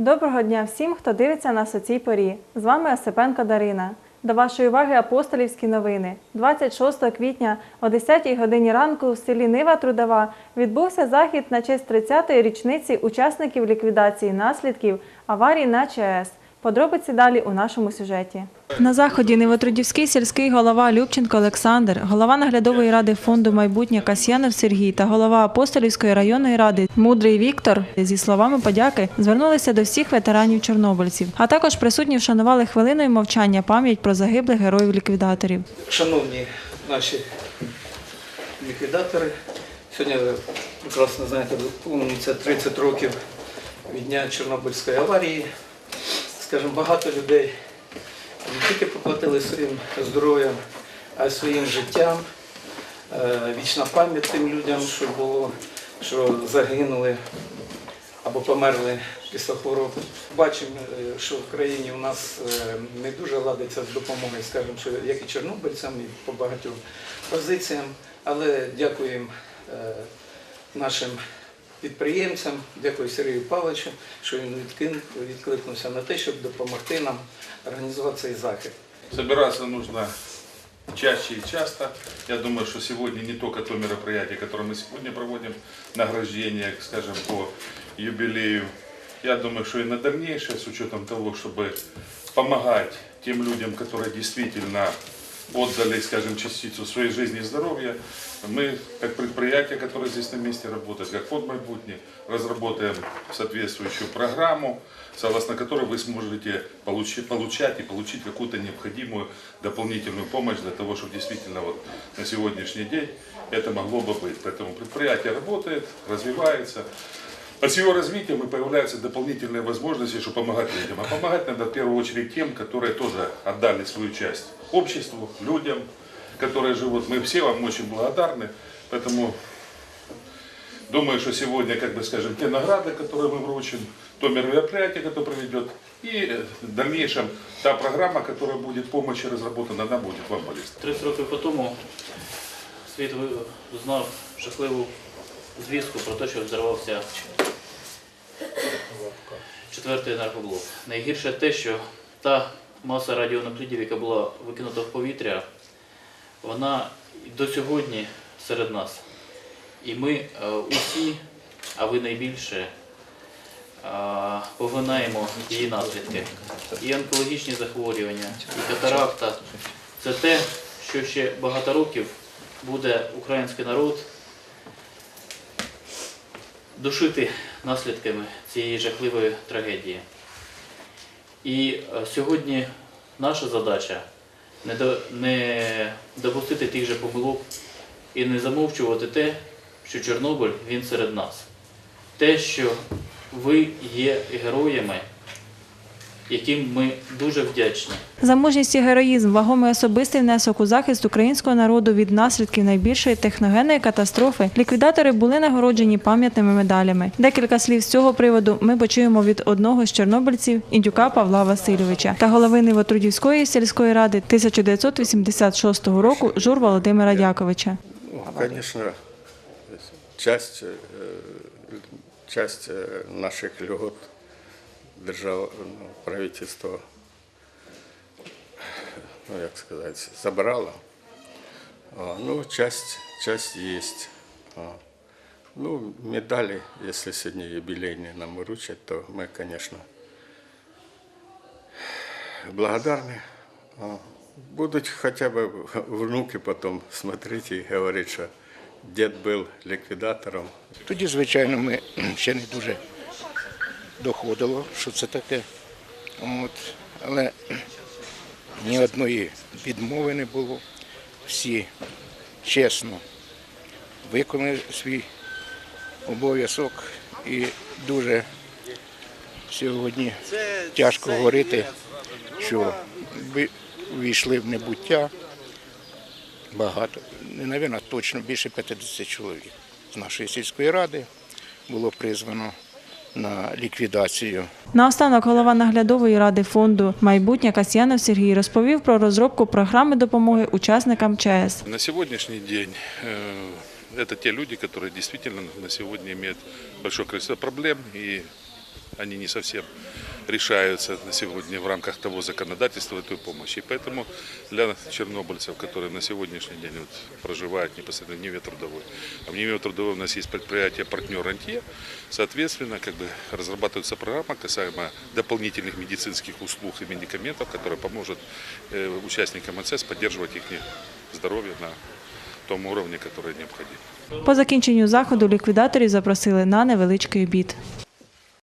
Доброго дня всім, хто дивиться нас у цій порі. З вами Осипенко Дарина. До вашої уваги апостолівські новини. 26 квітня о 10 годині ранку в селі Нива Трудова відбувся захід на честь 30-ї річниці учасників ліквідації наслідків аварії на ЧАЕС. Подробиці далі у нашому сюжеті. На заході Невотрудівський сільський голова Любченко Олександр, голова наглядової ради фонду майбутнє Касьянов Сергій та голова Апостолівської районної ради Мудрий Віктор зі словами подяки звернулися до всіх ветеранів чорнобильців. А також присутні вшанували хвилиною мовчання пам'ять про загиблих героїв-ліквідаторів. Шановні наші ліквідатори, сьогодні ви прекрасно знаєте, повниться 30 років від дня Чорнобильської аварії. Скажімо, багато людей не тільки поплатили своїм здоров'ям, а й своїм життям. Е, Вічна пам'ять тим людям, що було, що загинули або померли після хвороб. Бачимо, е, що в країні у нас е, не дуже ладиться з допомогою, скажімо, що як і чорнобильцям, і по багатьом позиціям. Але дякуємо нашим підприємцям, дякую Сергію Павловичу, що він відкин- відкликнувся на те, щоб допомогти нам організувати цей захід. Собираться нужно чаще и часто. Я думаю, что сегодня не только то мероприятие, которое мы сегодня проводим, награждение, скажем, по юбилею. Я думаю, что и на дальнейшее, с учетом того, чтобы помогать тем людям, которые действительно Отдали, скажем, частицу своей жизни и здоровья, мы, как предприятие, которое здесь на месте работает, как фонд Майбутни, разработаем соответствующую программу, согласно которой вы сможете получи- получать и получить какую-то необходимую дополнительную помощь для того, чтобы действительно вот на сегодняшний день это могло бы быть. Поэтому предприятие работает, развивается. А с его развитием и появляются дополнительные возможности, чтобы помогать людям. А помогать надо в первую очередь тем, которые тоже отдали свою часть обществу, людям, которые живут. Мы все вам очень благодарны. Поэтому думаю, что сегодня, как бы скажем, те награды, которые мы вручим, то мероприятие, которое проведет, и в дальнейшем та программа, которая будет помощи разработана, она будет вам полезна. 30 років по тому ви- знав жахливу звістку про те, що взорвався четвертий енергоблок. Найгірше те, що та маса радіонуклідів, яка була викинута в повітря, вона до сьогодні серед нас. І ми е, усі, а ви найбільше, е, поглинаємо її наслідки. І онкологічні захворювання, і катаракта це те, що ще багато років буде український народ душити наслідками цієї жахливої трагедії. І е, сьогодні наша задача не допустити тих же помилок і не замовчувати те, що Чорнобиль він серед нас. Те, що ви є героями, яким ми дуже вдячні. За мужність і героїзм, вагомий особистий внесок у захист українського народу від наслідків найбільшої техногенної катастрофи, ліквідатори були нагороджені пам'ятними медалями. Декілька слів з цього приводу ми почуємо від одного з чорнобильців індюка Павла Васильовича та голови Невотрудівської сільської ради 1986 року Жур Володимира Дяковича. Конечно, часть, э, часть э, наших льгот держав, ну, правительство, ну, як сказати, забрало. А, Ну, часть, часть есть. А, Ну, медали, если сегодня юбилейные нам вручат, то мы, конечно, благодарны. А, Будут хотя бы внуки потом смотреть и говорить, что дед был ликвидатором. Тоді, звичайно, ми ще не дуже доходило, що це таке. От. Але ні одної відмови не було. Всі чесно виконали свій обов'язок і дуже сьогодні тяжко говорити, що війшли в небуття багато, не навіть точно більше 50 чоловік з нашої сільської ради було призвано на ліквідацію Наостанок голова наглядової ради фонду майбутнє Касьянов Сергій розповів про розробку програми допомоги учасникам ЧАЕС. На сегодняшний день э, это те люди, которые действительно на сегодня имеют большое количество проблем и они не совсем решаются на сегодня в рамках того законодательства этой помощи. И поэтому для чернобыльцев, которые на сегодняшний день вот проживают непосредственно в Ниве Трудовой, а в Ниве Трудовой у нас есть предприятие партнер Антье, соответственно, как бы разрабатывается программа касаемо дополнительных медицинских услуг и медикаментов, которая поможет э, участникам МЦС поддерживать их здоровье на том уровне, который необходим. По закінченню заходу ліквідаторів запросили на невеличкий обід.